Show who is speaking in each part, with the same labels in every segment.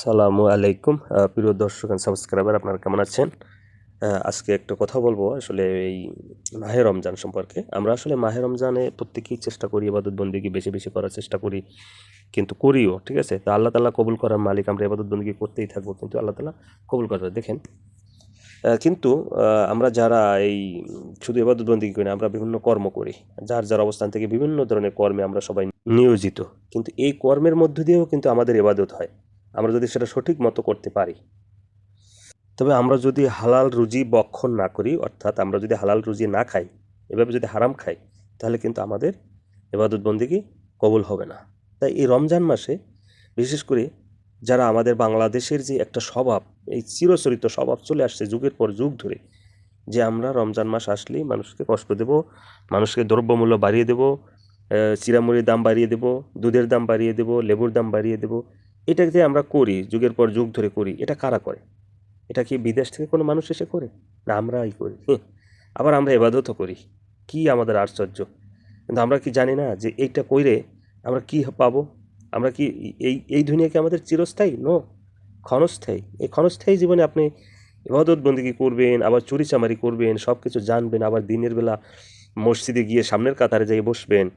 Speaker 1: সালামু আলাইকুম। প্রিয় দর্শক সাবস্ক্রাইবার আপনারা কেমন আছেন? আজকে একটা কথা বলব, আসলে এই মাহে রমজান সম্পর্কে। আমরা আসলে মাহে রমজানে প্রত্যেকেই চেষ্টা করি এবাদত বন্দিকে বেশি বেশি করার চেষ্টা করি, কিন্তু করিও, ঠিক আছে? তা আল্লাহ তালা কবুল করার মালিক, আমরা এবাদত বন্দিকে করতেই থাকব, কিন্তু আল্লাহ তালা কবুল করবে দেখেন কিন্তু আমরা যারা এই শুধু এবাদত বন্দি করি না, আমরা বিভিন্ন কর্ম করি। যার যার অবস্থান থেকে বিভিন্ন ধরনের কর্মে আমরা সবাই নিয়োজিত। কিন্তু এই কর্মের মধ্য দিয়েও কিন্তু আমাদের এবাদত হয়। আমরা যদি সেটা সঠিক মতো করতে পারি। তবে আমরা যদি হালাল রুজি বক্ষণ না করি, অর্থাৎ আমরা যদি হালাল রুজি না খাই, এভাবে যদি হারাম খাই, তাহলে কিন্তু আমাদের এবাদত বন্দিগি কবুল হবে না। তাই এই রমজান মাসে বিশেষ করে যারা আমাদের বাংলাদেশের যে একটা স্বভাব, এই চিরচরিত স্বভাব চলে আসছে যুগের পর যুগ ধরে, যে আমরা রমজান মাস আসলেই মানুষকে কষ্ট দেব, মানুষকে দ্রব্যমূল্য বাড়িয়ে দেব চিরামুড়ির দাম বাড়িয়ে দেব, দুধের দাম বাড়িয়ে দেব, লেবুর দাম বাড়িয়ে দেব এটা যে আমরা করি, যুগের পর যুগ ধরে করি, এটা কারা করে? এটা কি বিদেশ থেকে কোনো মানুষ এসে করে? না, আমরাই করি। আবার আমরা এবাদতও করি। কি আমাদের আশ্চর্য। কিন্তু আমরা কি জানি না যে এইটা কইরে আমরা কি পাবো? আমরা কি এই এই দুনিয়া কি আমাদের চিরস্থায়ী? নো, ক্ষণস্থায়ী। এই ক্ষণস্থায়ী জীবনে আপনি এবাদত বন্দিগি করবেন, আবার চুরি চামারি করবেন সব কিছু জানবেন, আবার দিনের বেলা মসজিদে গিয়ে সামনের কাতারে যাই বসবেন।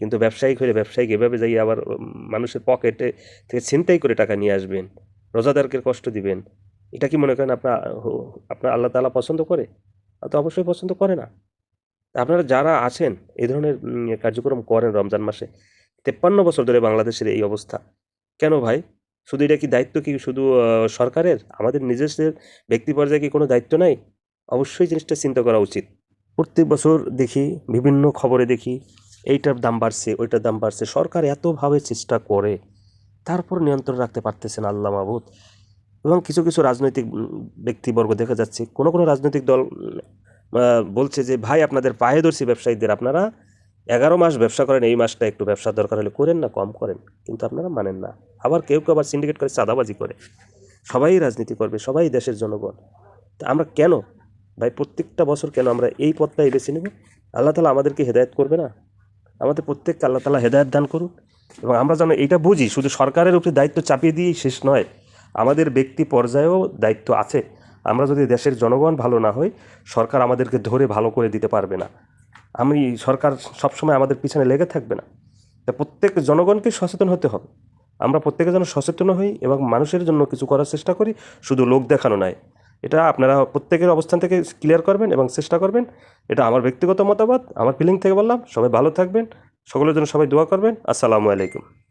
Speaker 1: কিন্তু ব্যবসায়িক হলে ব্যবসায়িক এভাবে যাই আবার মানুষের পকেটে থেকে ছিনতাই করে টাকা নিয়ে আসবেন, রোজাদারকে কষ্ট দিবেন, এটা কি মনে করেন আপনার আপনার আল্লাহ তালা পছন্দ করে? তো অবশ্যই পছন্দ করে না। আপনারা যারা আছেন, এই ধরনের কার্যক্রম করেন রমজান মাসে, তেপ্পান্ন বছর ধরে বাংলাদেশের এই অবস্থা, কেন ভাই? শুধু এটা কি দায়িত্ব কি শুধু সরকারের? আমাদের নিজস্বের ব্যক্তি পর্যায়ে কি কোনো দায়িত্ব নাই? অবশ্যই জিনিসটা চিন্তা করা উচিত। প্রত্যেক বছর দেখি, বিভিন্ন খবরে দেখি এইটার দাম বাড়ছে, ওইটার দাম বাড়ছে। সরকার এতভাবে চেষ্টা করে, তারপর নিয়ন্ত্রণ রাখতে পারতেছেন আল্লাহ মাহবুদ। এবং কিছু কিছু রাজনৈতিক ব্যক্তিবর্গ দেখা যাচ্ছে, কোনো কোনো রাজনৈতিক দল বলছে যে, ভাই, আপনাদের পায়ে ধরছি ব্যবসায়ীদের, আপনারা এগারো মাস ব্যবসা করেন, এই মাসটা একটু ব্যবসা দরকার হলে করেন না, কম করেন। কিন্তু আপনারা মানেন না। আবার কেউ কেউ আবার সিন্ডিকেট করে, চাঁদাবাজি করে। সবাই রাজনীতি করবে, সবাই দেশের জনগণ। তা আমরা কেন? ভাই, প্রত্যেকটা বছর কেন আমরা এই পথটাই বেছে নেব? আল্লাহ তালা আমাদেরকে হেদায়েত করবে না? আমাদের প্রত্যেককে আল্লাহ তালা হেদায়ত দান করুন এবং আমরা যেন এইটা বুঝি, শুধু সরকারের উপরে দায়িত্ব চাপিয়ে দিয়েই শেষ নয়, আমাদের ব্যক্তি পর্যায়েও দায়িত্ব আছে। আমরা যদি দেশের জনগণ ভালো না হই, সরকার আমাদেরকে ধরে ভালো করে দিতে পারবে না। আমি, সরকার সবসময় আমাদের পিছনে লেগে থাকবে না। তা প্রত্যেক জনগণকে সচেতন হতে হবে। আমরা প্রত্যেকে যেন সচেতন হই এবং মানুষের জন্য কিছু করার চেষ্টা করি, শুধু লোক দেখানো নয়। এটা আপনারা প্রত্যেকের অবস্থান থেকে ক্লিয়ার করবেন এবং চেষ্টা করবেন। এটা আমার ব্যক্তিগত মতামত, আমার ফিলিং থেকে বললাম। সবাই ভালো থাকবেন। সকলের জন্য সবাই দোয়া করবেন। আসসালামু আলাইকুম।